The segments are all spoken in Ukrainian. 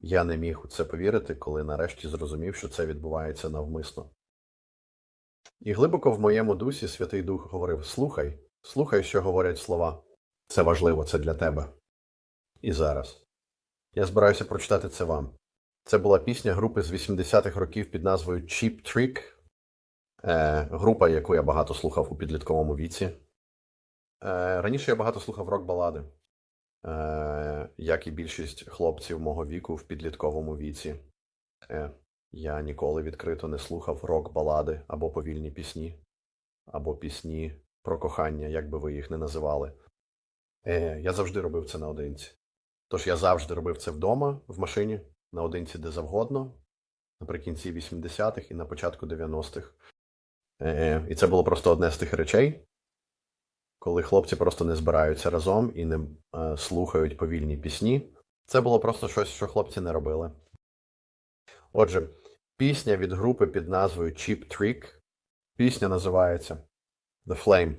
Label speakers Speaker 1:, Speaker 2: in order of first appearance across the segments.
Speaker 1: Я не міг у це повірити, коли нарешті зрозумів, що це відбувається навмисно. І глибоко в моєму дусі Святий Дух говорив: Слухай, слухай, що говорять слова. Це важливо, це для тебе. І зараз. Я збираюся прочитати це вам. Це була пісня групи з 80-х років під назвою Cheap Trick, е, група, яку я багато слухав у підлітковому віці. Е, раніше я багато слухав рок-балади, е, як і більшість хлопців мого віку в підлітковому віці. Е, я ніколи відкрито не слухав рок-балади або повільні пісні, або пісні про кохання, як би ви їх не називали. Е, я завжди робив це наодинці. Тож я завжди робив це вдома, в машині, наодинці де завгодно, наприкінці 80-х і на початку 90-х. Е, і це було просто одне з тих речей, коли хлопці просто не збираються разом і не е, слухають повільні пісні. Це було просто щось, що хлопці не робили. Отже, пісня від групи під назвою Cheap Trick. Пісня називається The Flame.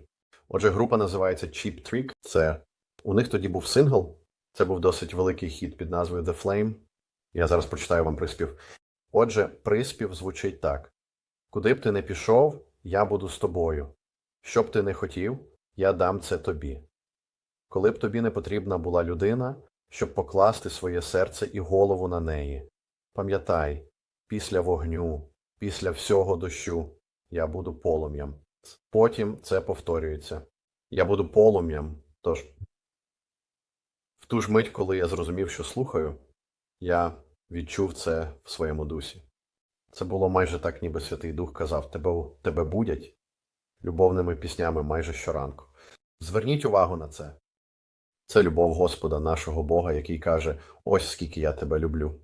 Speaker 1: Отже, група називається Cheap Trick. Це у них тоді був сингл. Це був досить великий хіт під назвою The Flame. Я зараз прочитаю вам приспів. Отже, приспів звучить так: Куди б ти не пішов, я буду з тобою. Що б ти не хотів, я дам це тобі. Коли б тобі не потрібна була людина, щоб покласти своє серце і голову на неї. Пам'ятай, після вогню, після всього дощу я буду полум'ям. Потім це повторюється. Я буду полум'ям. Тож, в ту ж мить, коли я зрозумів, що слухаю, я відчув це в своєму дусі. Це було майже так, ніби Святий Дух казав: тебе, тебе будять любовними піснями майже щоранку. Зверніть увагу на це. Це любов Господа нашого Бога, який каже: Ось скільки я тебе люблю.